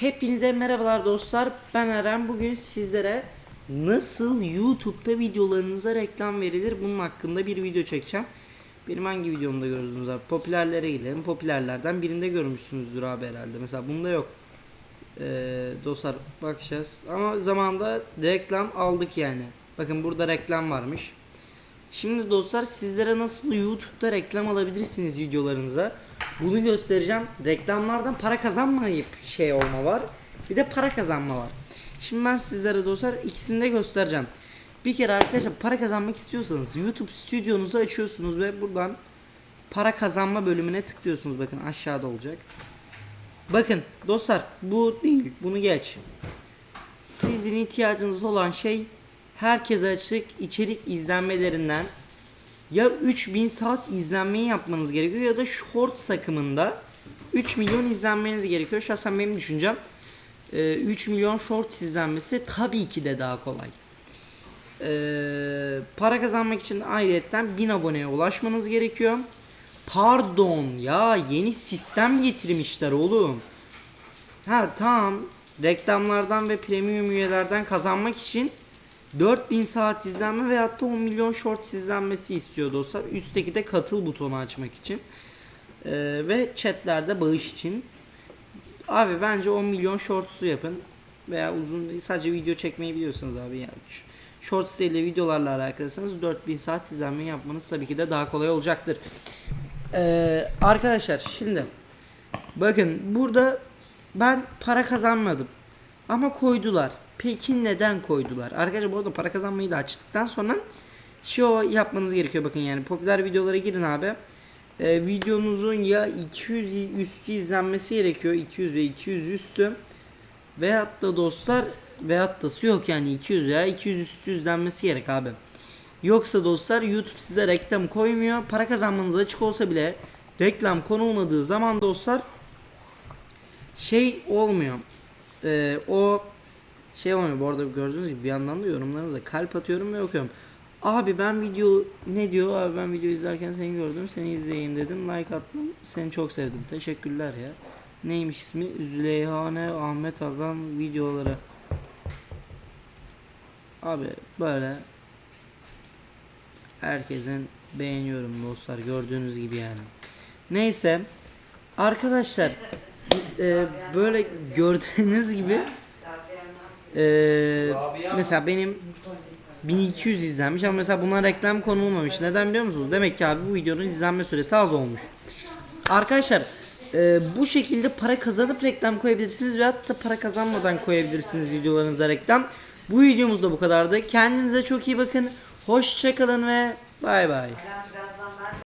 Hepinize merhabalar dostlar. Ben Eren. Bugün sizlere nasıl YouTube'da videolarınıza reklam verilir bunun hakkında bir video çekeceğim. Benim hangi videomda gördünüz abi? Popülerlere gidelim. Popülerlerden birinde görmüşsünüzdür abi herhalde. Mesela bunda yok. Ee, dostlar bakacağız. Ama zamanında reklam aldık yani. Bakın burada reklam varmış. Şimdi dostlar sizlere nasıl YouTube'da reklam alabilirsiniz videolarınıza. Bunu göstereceğim. Reklamlardan para kazanmayıp şey olma var. Bir de para kazanma var. Şimdi ben sizlere dostlar ikisini de göstereceğim. Bir kere arkadaşlar para kazanmak istiyorsanız YouTube stüdyonuzu açıyorsunuz ve buradan para kazanma bölümüne tıklıyorsunuz. Bakın aşağıda olacak. Bakın dostlar bu değil. Bunu geç. Sizin ihtiyacınız olan şey herkese açık içerik izlenmelerinden ya 3000 saat izlenmeyi yapmanız gerekiyor ya da short akımında 3 milyon izlenmeniz gerekiyor. Şahsen benim düşüncem e, 3 milyon short izlenmesi tabii ki de daha kolay. E, para kazanmak için ayrıyetten 1000 aboneye ulaşmanız gerekiyor. Pardon ya yeni sistem getirmişler oğlum. Ha tamam reklamlardan ve premium üyelerden kazanmak için 4000 saat izlenme veyahut da 10 milyon short izlenmesi istiyor dostlar. Üstteki de katıl butonu açmak için. Ee, ve chatlerde bağış için. Abi bence 10 milyon shorts'u yapın. Veya uzun sadece video çekmeyi biliyorsanız abi yani. Shorts değil de videolarla alakalıysanız 4000 saat izlenme yapmanız tabii ki de daha kolay olacaktır. Ee, arkadaşlar şimdi bakın burada ben para kazanmadım. Ama koydular. Peki neden koydular? Arkadaşlar bu arada para kazanmayı da açtıktan sonra şey yapmanız gerekiyor bakın yani popüler videolara girin abi. Ee, videonuzun ya 200 üstü izlenmesi gerekiyor. 200 ve 200 üstü. Veyahut da dostlar veyahut da yok yani 200 veya 200 üstü izlenmesi gerek abi. Yoksa dostlar YouTube size reklam koymuyor. Para kazanmanız açık olsa bile reklam konulmadığı zaman dostlar şey olmuyor. Ee, o şey olmuyor. Bu arada gördüğünüz gibi bir yandan da yorumlarınıza kalp atıyorum ve okuyorum. Abi ben video ne diyor? Abi ben video izlerken seni gördüm. Seni izleyeyim dedim. Like attım. Seni çok sevdim. Teşekkürler ya. Neymiş ismi? Züleyhane Ahmet Agan videoları. Abi böyle herkesin beğeniyorum dostlar gördüğünüz gibi yani. Neyse arkadaşlar e, böyle gördüğünüz gibi e, mesela benim 1200 izlenmiş ama mesela buna reklam konulmamış. Neden biliyor musunuz? Demek ki abi bu videonun izlenme süresi az olmuş. Arkadaşlar e, bu şekilde para kazanıp reklam koyabilirsiniz ve hatta para kazanmadan koyabilirsiniz videolarınıza reklam. Bu videomuz da bu kadardı. Kendinize çok iyi bakın. Hoşçakalın ve bay bay.